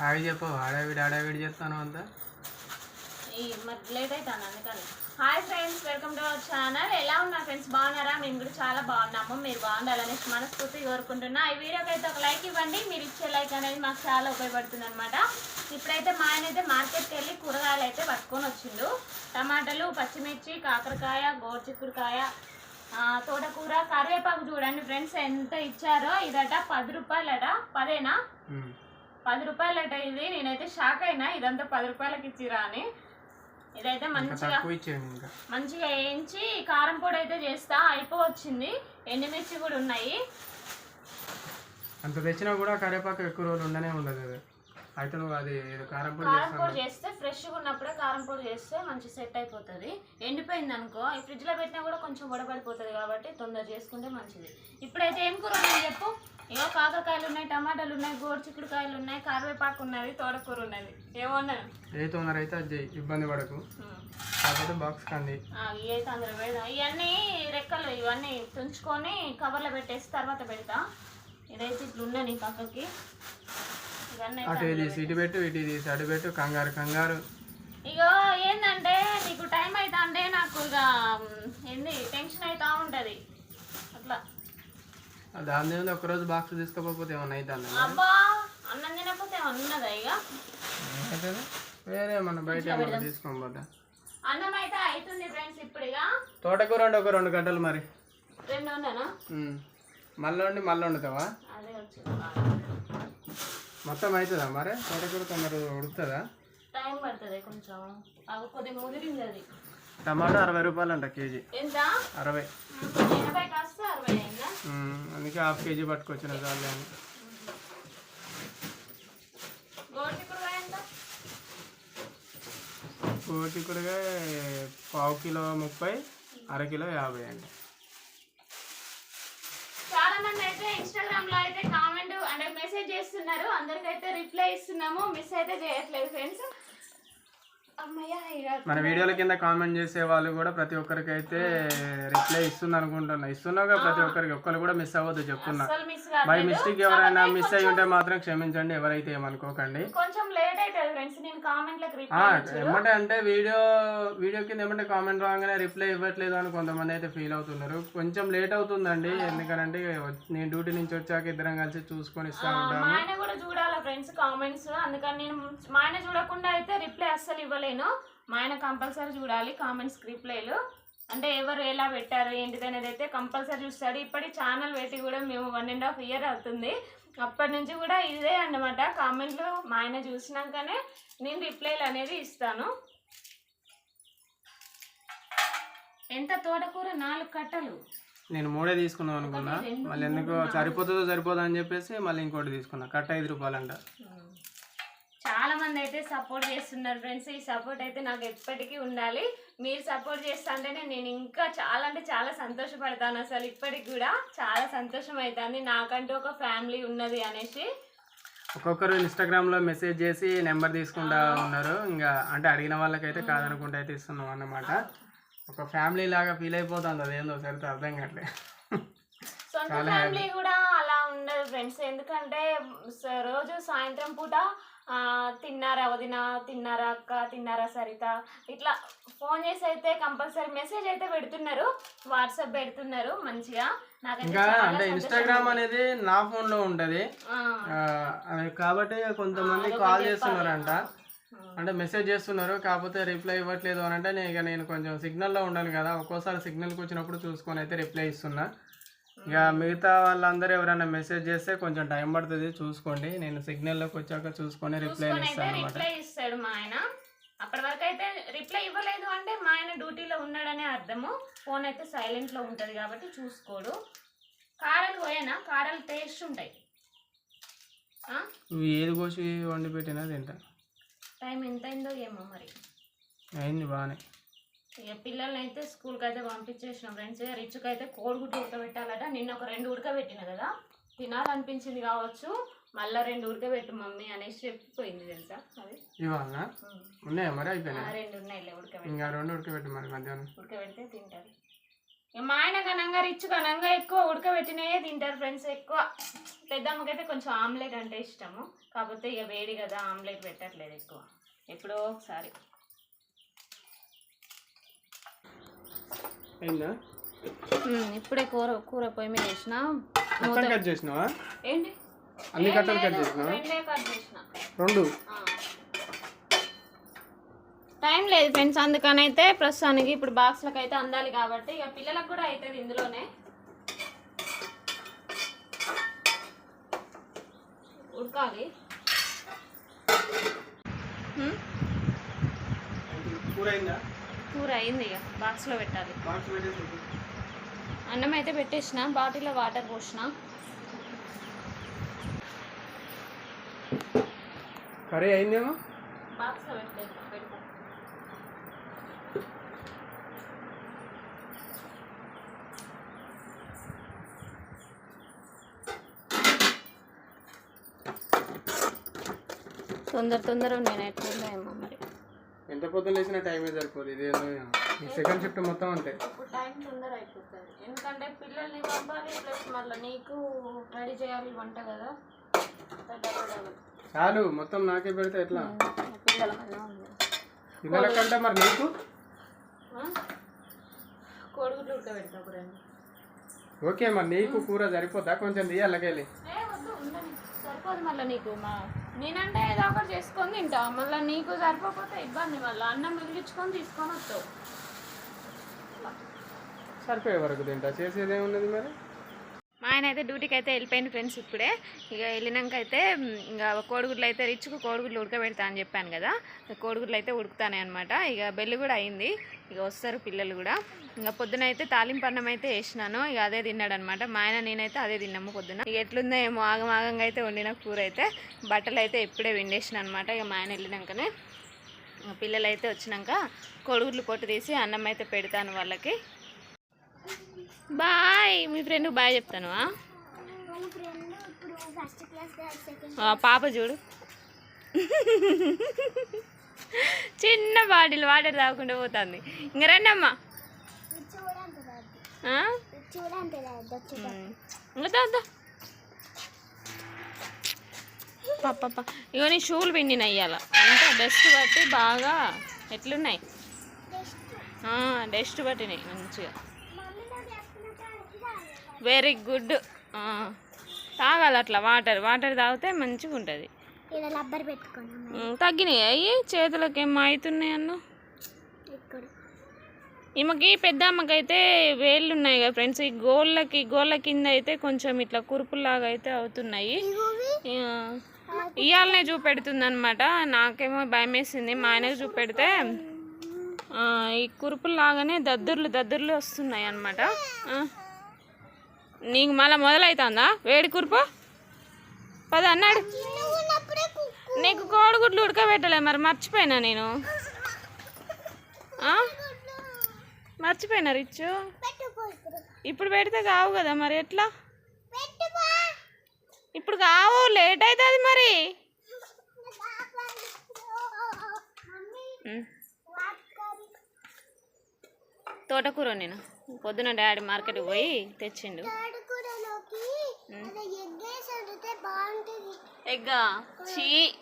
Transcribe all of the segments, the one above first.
Hi చెప్పు ఆడావిడి ఆడావిడి చేస్తాను అంతా. ఈ మరి లేట్ అవుతాను అందుకని. Hi friends welcome to our channel ఎలా ఉన్నారు ఫ్రెండ్స్ బాగున్నారా? మేము కూడా చాలా బాగున్నాము. మీరు బాగుండాలని మనస్ఫూర్తిగా కోరుకుంటున్నా. ఈ వీడియోకి అయితే ఒక లైక్ ఇవ్వండి. మీరు ఇచ్చే లైక్ అనేది మాకు చాలా ఉపయోగపడుతుంది అనమాట ఇప్పుడైతే మా ఆయన అయితే మార్కెట్కి వెళ్ళి కూరగాయలు అయితే పట్టుకొని వచ్చిండు. టమాటాలు పచ్చిమిర్చి కాకరకాయ గోరుచిక్కుడుకాయ తోటకూర కరివేపాకు చూడండి ఫ్రెండ్స్ ఎంత ఇచ్చారో. ఇదట పది రూపాయలట. పదేనా. పది రూపాయలట ఇది నేనైతే షాక్ అయినా ఇదంతా పది రూపాయలకి ఇచ్చిరా అని. ఇదైతే మంచిగా మంచిగా వేయించి కారం పొడి అయితే చేస్తా అయిపోవచ్చింది. ఎండుమిర్చి కూడా ఉన్నాయి. అంత తెచ్చినా కూడా కరివేపాకు ఎక్కువ రోజులు ఉండనే ఉండదు అది. అయితే నువ్వు అది కారం పొడి కారం పొడి చేస్తే ఫ్రెష్గా ఉన్నప్పుడే కారం పొడి చేస్తే మంచి సెట్ అయిపోతుంది. ఎండిపోయింది అనుకో ఈ ఫ్రిడ్జ్లో పెట్టినా కూడా కొంచెం వడబడిపోతుంది కాబట్టి తొందర చేసుకుంటే మంచిది. ఇప్పుడైతే ఏం కూర చెప్పు? ఇగో కాకరకాయలు ఉన్నాయి టమాటాలు ఉన్నాయి గోరు చిక్కుడుకాయలు ఉన్నాయి కరివేపాకు ఉన్నది తోటకూర ఉన్నది. ఏమన్నాను ఏ తొందర అయితే అది ఇబ్బంది పడకు. కాకపోతే బాక్స్ కంది. ఏ తొందర పెడదాం. ఇవన్నీ రెక్కలు ఇవన్నీ తుంచుకొని కవర్లో పెట్టేసి తర్వాత పెడతా. ఇదైతే ఇట్లా ఉన్నది పక్కకి. ఇవన్నీ అయితే అటు ఇది ఇటు పెట్టు ఇటు ఇది అటు పెట్టు కంగారు కంగారు. ఇగో ఏంటంటే నీకు టైం అవుతా అంటే నాకు ఇక ఏంది టెన్షన్ అవుతా ఉంటది. అట్లా. దాని మీద ఒకరోజు బాక్స్ తీసుకోకపోతే ఏమన్నా అవుతుంది అబ్బా అన్నం తినకపోతే ఉన్నదా ఇక? వేరే మన బయట ఏమన్నా తీసుకోబోతా అన్నం అయితే అవుతుంది ఫ్రెండ్స్ ఇప్పుడు ఇక. తోటకూర వండి ఒక రెండు గంటలు మరి. రెండు ఉమ్. మళ్ళీ వండి మళ్ళీ వండుతావా? మొత్తం అవుతుందా మరి? తోటకూర తొందర ఉడుకుతుందా? టైం పడుతుంది కొంచెం. కొద్దిగా ముదిరింది అది. టమాటా అరవై రూపాయలు అంట కేజీ అరవై. అందుకే హాఫ్ కేజీ పట్టుకొచ్చిన చాలు అని. కోటి కూడా పావు కిలో ముప్పై అర కిలో యాభై అండి. చాలా మంది అయితే ఇన్స్టాగ్రామ్లో అయితే కామెంట్ అంటే మెసేజ్ చేస్తున్నారు. అందరికైతే రిప్లై ఇస్తున్నాము. మిస్ అయితే చేయట్లేదు ఫ్రెండ్స్. మన వీడియోల కింద కామెంట్ చేసే వాళ్ళు కూడా ప్రతి ఒక్కరికి అయితే రిప్లై ఇస్తుంది అనుకుంటున్నా ఇస్తున్నావుగా ప్రతి ఒక్కరికి. ఒక్కరు కూడా మిస్ అవ్వద్దు చెప్తున్నా. బై మిస్టేక్ ఎవరైనా మిస్ అయి ఉంటే మాత్రం క్షమించండి ఎవరైతే ఏమనుకోకండి. కొంచెం లేట్ అవుతుంది ఫ్రెండ్స్ నేను కామెంట్లకు ఆ, రిప్లై ఏమంటే అంటే వీడియో వీడియో కింద ఏమంటే కామెంట్ రాగానే రిప్లై ఇవ్వట్లేదు అని కొంతమంది అయితే ఫీల్ అవుతున్నారు. కొంచెం లేట్ అవుతుందండి ఎందుకనంటే నేను డ్యూటీ నుంచి వచ్చాక ఇద్దరం కలిసి చూసుకొని ఇస్తా ఉంటాము. చూడాలా ఫ్రెండ్స్ కామెంట్స్ అందుకని నేను మా ఆయన చూడకుండా అయితే రిప్లై అస్సలు ఇవ్వలేను. మా ఆయన కంపల్సరీ చూడాలి కామెంట్స్ రిప్లైలు అంటే ఎవరు ఎలా పెట్టారు ఏంటిది అనేది అయితే కంపల్సరీ చూస్తాడు. ఇప్పటి ఛానల్ పెట్టి కూడా మేము వన్ అండ్ హాఫ్ ఇయర్ అవుతుంది. అప్పటి నుంచి కూడా ఇదే అన్నమాట. కామెంట్లు మా ఆయన చూసినాకనే నేను రిప్లైలు అనేది ఇస్తాను. ఎంత తోటకూర? నాలుగు కట్టలు. నేను మూడే తీసుకుందాం అనుకున్నా. మళ్ళీ ఎందుకు సరిపోతుందో సరిపోదో అని చెప్పేసి మళ్ళీ ఇంకోటి తీసుకున్నా. కట్ట ఐదు రూపాయలంట. చాలా మంది అయితే సపోర్ట్ చేస్తున్నారు ఫ్రెండ్స్. ఈ సపోర్ట్ అయితే నాకు ఎప్పటికీ ఉండాలి. మీరు సపోర్ట్ చేస్తుంటేనే నేను ఇంకా చాలా అంటే చాలా సంతోషపడతాను అసలు ఇప్పటికి కూడా. చాలా సంతోషం అవుతుంది నాకంటూ ఒక ఫ్యామిలీ ఉన్నది అనేసి. ఒక్కొక్కరు ఇన్స్టాగ్రామ్లో మెసేజ్ చేసి నెంబర్ తీసుకుంటా ఉన్నారు. ఇంకా అంటే అడిగిన వాళ్ళకైతే కాదనుకుంటే అయితే ఇస్తున్నాం అన్నమాట. ఒక ఫ్యామిలీ లాగా ఫీల్ అయిపోతుంది అదేందో సరిగ్గా అర్థం కావట్లే. సొంత ఫ్యామిలీ కూడా అలా ఉండదు ఫ్రెండ్స్ ఎందుకంటే రోజు సాయంత్రం పూట తిన్నారా వదిన? తిన్నారా అక్క? తిన్నారా సరిత? ఇట్లా ఫోన్ చేసి అయితే కంపల్సరీ మెసేజ్ అయితే పెడుతున్నారు. వాట్సాప్ పెడుతున్నారు మంచిగా. ఇంకా అంటే. ఇన్స్టాగ్రామ్ అనేది నా ఫోన్లో ఉంటది. అది కాబట్టి కొంతమంది కాల్ చేస్తున్నారంట. అంటే మెసేజ్ చేస్తున్నారు కాకపోతే రిప్లై ఇవ్వట్లేదు అని అంటే నేను ఇక నేను కొంచెం సిగ్నల్లో ఉండాను కదా. ఒక్కోసారి సిగ్నల్కి వచ్చినప్పుడు చూసుకొని అయితే రిప్లై ఇస్తున్నా. ఇక మిగతా వాళ్ళందరూ ఎవరైనా మెసేజ్ చేస్తే కొంచెం టైం పడుతుంది చూసుకోండి. నేను సిగ్నల్లోకి వచ్చాక చూసుకొని రిప్లై ఇస్తాను రిప్లై ఇస్తాడు మా ఆయన. అప్పటి వరకు అయితే రిప్లై ఇవ్వలేదు అంటే మా ఆయన డ్యూటీలో ఉన్నాడనే అర్థము. ఫోన్ అయితే సైలెంట్లో ఉంటది కాబట్టి చూసుకోడు. కాడలు పోయానా? కాడలు టేస్ట్ ఉంటాయి. ఏది కోసి వండి పెట్టినా తింటా. టైం ఎంత అయిందో ఏమో మరి. అయింది బాగానే ఇక పిల్లల్ని అయితే స్కూల్కి అయితే పంపించేసిన ఫ్రెండ్స్. రిచ్కి అయితే కోడిగుడ్డు ఉడకబెట్టాలట. నిన్న ఒక రెండు ఉడకబెట్టిన కదా? తినాలనిపించింది కావచ్చు. మళ్ళీ రెండు ఉడకబెట్టు మమ్మీ అనేసి చెప్పిపోయింది తెలుసా? అది. ఇవాళ. ఉన్నాయా మరి? ఆ, అయిపోయినాయి రెండు ఉన్నాయిలే ఉడకబెట్టి. ఇంకా రెండు ఉడకబెట్టి మరి మధ్యాహ్నం. ఉడకబెడితే తింటారు ఇక మా ఆయన ఘనంగా రిచ్ ఘనంగా ఎక్కువ ఉడకబెట్టినయే తింటారు ఫ్రెండ్స్ ఎక్కువ పెద్దమ్మకైతే కొంచెం ఆమ్లెట్ అంటే ఇష్టము. కాకపోతే ఇక వేడి కదా ఆమ్లెట్ పెట్టట్లేదు ఎక్కువ. ఎప్పుడో ఒకసారి. ఇప్పుడే కూర కూర పొయ్యి మీద వేసిన కట్ చేసినావా? ఏంటి? అన్ని కట్టలు కట్ చేసిన. రెండు? టైం లేదు ఫ్రెండ్స్ అందుకని అయితే ప్రస్తుతానికి ఇప్పుడు బాక్స్లకు అయితే అందాలి కాబట్టి ఇక పిల్లలకు కూడా అవుతుంది ఇందులోనే. ఉడకాలి? కూర అయిందా ఇక బాక్స్లో పెట్టాలి. అన్నం అయితే పెట్టేసిన బాటిల్లో వాటర్ పోసిన. కర్రీ అయిందేమో? బాక్స్లో పెట్టే పెడతా తొందర తొందర నేను ఎట్లుందో ఏమో మరి? ఎంత పొద్దున్న లేచిన టైమే సరిపోదు. ఇది ఏదో ఈ సెకండ్ షిఫ్ట్ మొత్తం అంటే ఇప్పుడు టైం తొందర అయిపోతుంది. ఎందుకంటే పిల్లల్ని పంపాలి ప్లస్ మళ్ళీ నీకు రెడీ చేయాలి వంట కదా. చాలు మొత్తం నాకే పెడితే ఎట్లా? పిల్లల కంటే మరి నీకు? కోడిగుడ్లు ఉడకబెడతా ఓకే మరి నీకు కూర సరిపోతా కొంచెం తీయాలకెళ్ళి సరిపోదు మళ్ళీ నీకు మా నేనంటే ఏదో ఒకటి చేసుకొని తింటా. మళ్ళీ నీకు సరిపోకపోతే ఇబ్బంది మళ్ళీ. అన్నం మిగిలించుకొని తీసుకొని వస్తావు. సరిపోయే వరకు తింటా. చేసేది ఏమున్నది మరి? మా ఆయన అయితే డ్యూటీకి అయితే వెళ్ళిపోయింది ఫ్రెండ్స్ ఇప్పుడే. ఇక వెళ్ళినాక అయితే ఇంకా కోడిగుడ్లు అయితే రిచ్కు కోడిగుడ్లు ఉడకబెడతా అని చెప్పాను కదా. కోడిగుడ్లు అయితే ఉడుకుతానే అనమాట ఇక బెల్లి కూడా అయింది. ఇక వస్తారు పిల్లలు కూడా. ఇంకా పొద్దున అయితే తాలింపన్నం అయితే వేసినాను. ఇక అదే తిన్నాడు అనమాట మా ఆయన నేనైతే అదే తిన్నాము పొద్దున. ఇక ఎట్లుందో ఏమో ఆగమాగంగా అయితే వండిన కూర అయితే బట్టలు అయితే ఇప్పుడే విండేసిన అనమాట ఇక మా ఆయన వెళ్ళినాకనే పిల్లలు అయితే వచ్చినాక కోడిగుడ్లు పొట్టు తీసి అన్నం అయితే పెడతాను వాళ్ళకి. బాయ్ మీ ఫ్రెండ్ బాయ్ చెప్తాను పాప చూడు. చిన్న బాటిల్ వాటర్ తాగకుండా పోతుంది. ఇంక రండి అమ్మా ఇంకా పాప ఇగో నీ షూలు పిండిన అయ్యాల అంతా డస్ట్ బట్టి బాగా ఎట్లున్నాయి? డస్ట్ పట్టినాయి మంచిగా. వెరీ గుడ్ తాగాలి అట్లా. వాటర్ వాటర్ తాగితే మంచిగా ఉంటుంది. తగ్గినాయి. అయ్యి చేతులకు ఏమో అవుతున్నాయి అన్న ఈమెకి పెద్ద అమ్మకైతే వేళ్ళు ఉన్నాయి కదా ఫ్రెండ్స్. ఈ గోళ్ళకి గోళ్ళ కింద అయితే కొంచెం ఇట్లా కురుపులాగా అయితే అవుతున్నాయి. ఇవాళనే చూపెడుతుంది అనమాట నాకేమో భయం వేసింది మా ఆయనకు చూపెడితే ఈ కురుపులాగానే దద్దుర్లు దద్దుర్లు వస్తున్నాయి అనమాట నీకు మళ్ళీ మొదలవుతుందా వేడి కురుపు? పద అన్నాడు. నీకు కోడిగుడ్లు ఉడకబెట్టలే మరి మర్చిపోయినా నేను? మర్చిపోయినా రిచ్చు? ఇప్పుడు పెడితే కావు కదా మరి ఎట్లా? ఇప్పుడు కావు లేట్ అవుతుంది మరి. తోటకూర నేను పొద్దున డాడీ మార్కెట్కి పోయి తెచ్చిండు. ఎగ్గా? చీ.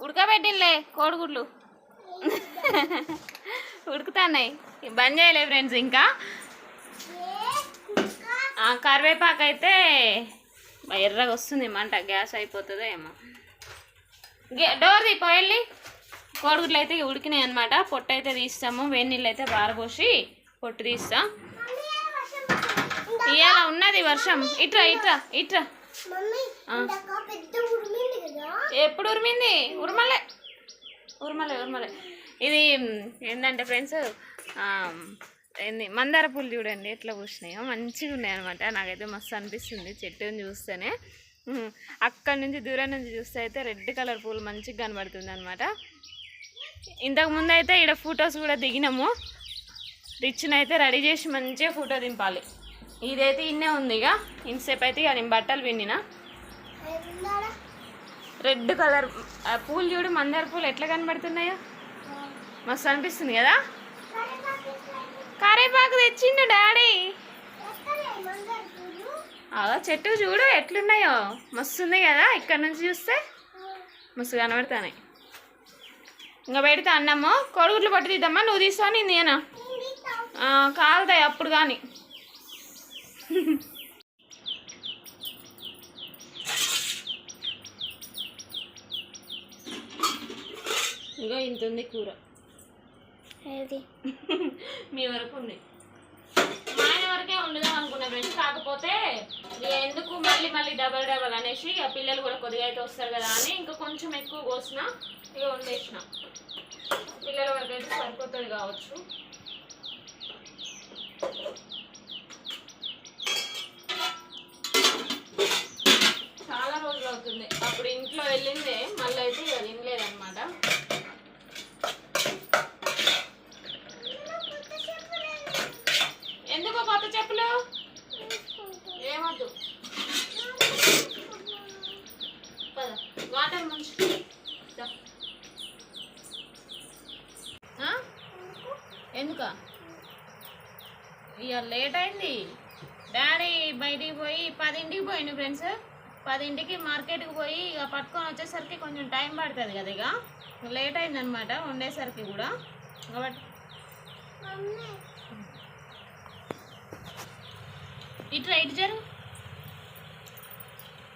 ఉడకబెట్టింలే కోడిగుడ్లు. ఉడుకుతున్నాయి. బంద్ చేయలే ఫ్రెండ్స్ ఇంకా. కరివేపాకు అయితే ఎర్రగా వస్తుంది మంట. గ్యాస్ అయిపోతుందో ఏమో. గే- డోర్ తీ పోయల్లి కోడిగుడ్లు అయితే ఉడికినాయి అనమాట పొట్టు అయితే తీస్తాము. వేడి నీళ్ళు అయితే బారబోసి పొట్టు తీస్తా. ఇవాళ ఉన్నది వర్షం. ఇట్రా ఇట్రా ఇట్రా. ఎప్పుడు ఉరిమింది? ఉరమలే. ఉరమలే ఉరమలే. ఇది ఏంటంటే ఫ్రెండ్స్ ఏంది మందార పూలు చూడండి ఎట్లా పూసినాయో. మంచిగా ఉన్నాయి అనమాట నాకైతే మస్తు అనిపిస్తుంది చెట్టుని చూస్తేనే. అక్కడి నుంచి దూరం నుంచి చూస్తే అయితే రెడ్ కలర్ పూలు మంచిగా కనబడుతుంది అనమాట ఇంతకు ముందు అయితే ఇక్కడ ఫొటోస్ కూడా దిగినాము. రిచ్ని అయితే రెడీ చేసి మంచిగా ఫోటో దింపాలి. ఇదైతే ఇన్నే ఉంది ఇక. ఇంతసేపు అయితే ఇక నేను బట్టలు విన్నినా రెడ్ కలర్ ఆ పూలు చూడు మందార పూలు ఎట్లా కనబడుతున్నాయో. మస్తు అనిపిస్తుంది కదా? కరేపాకు తెచ్చిండు డాడీ. అలా చెట్టు చూడు ఎట్లున్నాయో. మస్తు ఉంది కదా ఇక్కడ నుంచి చూస్తే. మస్తు కనబడుతున్నాయి. ఇంకా పెడితే అన్నము కొడుగుట్లు పట్టి తీద్దామా నువ్వు తీసుకో నేను ఆ, కాలుతాయి అప్పుడు కానీ ఇగో ఇంత ఉంది కూర మీ వరకు ఉంది. మా ఆయన వరకే వండుదాం అనుకున్నా ఫ్రెండ్స్. కాకపోతే ఎందుకు మళ్ళీ మళ్ళీ డబల్ డబల్ అనేసి ఇక పిల్లలు కూడా కొద్దిగా అయితే వస్తారు కదా అని ఇంకా కొంచెం ఎక్కువ కోసిన ఇక వండేసిన పిల్లల వరకు అయితే సరిపోతుంది కావచ్చు. చాలా రోజులు అవుతుంది. అప్పుడు ఇంట్లో వెళ్ళిందే మళ్ళీ అయితే ఇక తినలేదన్నమాట ఎందుకు కొత్త చెప్పులు ఏమొద్దు. పద వాటర్ ముంచు? ఎందుక? ఇక లేట్ అయింది. డాడీ బయటికి పోయి పదింటికి పోయిండు ఫ్రెండ్స్. పదింటికి మార్కెట్కి పోయి ఇక పట్టుకొని వచ్చేసరికి కొంచెం టైం పడుతుంది కదా ఇక. లేట్ అయిందనమాట వండేసరికి కూడా. కాబట్టి ఇటు రైట్ జరు.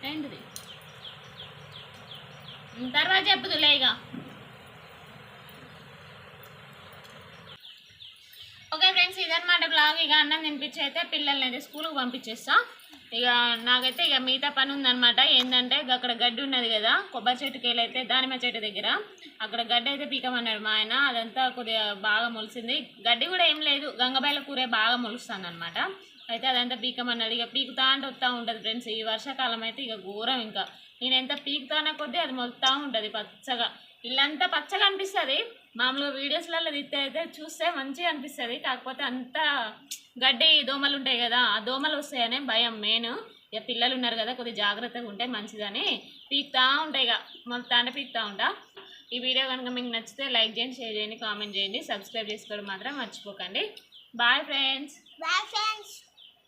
ఏంటిది? తర్వాత చెప్పుదులే ఇక. ఓకే ఫ్రెండ్స్ ఇదనమాట బ్లాగ్. ఇక అన్నం తినిపించి అయితే పిల్లల్ని అయితే స్కూల్కి పంపించేస్తా. ఇక నాకైతే ఇక మిగతా పని ఉందనమాట ఏంటంటే ఇక అక్కడ గడ్డి ఉన్నది కదా కొబ్బరి చెట్టుకి వెళ్ళైతే దానిమ్మ చెట్టు దగ్గర. అక్కడ గడ్డి అయితే పీకమన్నాడు మా ఆయన. అదంతా కొద్దిగా బాగా మొలిసింది. గడ్డి కూడా ఏం లేదు. గంగబాయిల కూరే బాగా మొలుస్తుంది అనమాట అయితే అదంతా పీకమన్నది ఇక పీకుతా అంటే వస్తూ ఉంటుంది ఫ్రెండ్స్. ఈ వర్షాకాలం అయితే ఇక ఘోరం ఇంకా. నేను ఎంత పీకుతాన కొద్దీ అది మొలుతూ ఉంటుంది పచ్చగా. ఇల్లంతా పచ్చగా అనిపిస్తుంది. మామూలుగా వీడియోస్లలో తిత్తే అయితే చూస్తే మంచిగా అనిపిస్తుంది. కాకపోతే అంతా గడ్డి దోమలు ఉంటాయి కదా ఆ దోమలు వస్తాయనే భయం మెయిన్. ఇక పిల్లలు ఉన్నారు కదా కొద్దిగా జాగ్రత్తగా ఉంటే మంచిదని పీకుతా ఉంటాయి ఇక. మొత్తం అంటే పీకుతా ఉంటా. ఈ వీడియో కనుక మీకు నచ్చితే లైక్ చేయండి షేర్ చేయండి కామెంట్ చేయండి. సబ్స్క్రైబ్ చేసుకోవడం మాత్రం మర్చిపోకండి. Bye friends. Bye friends.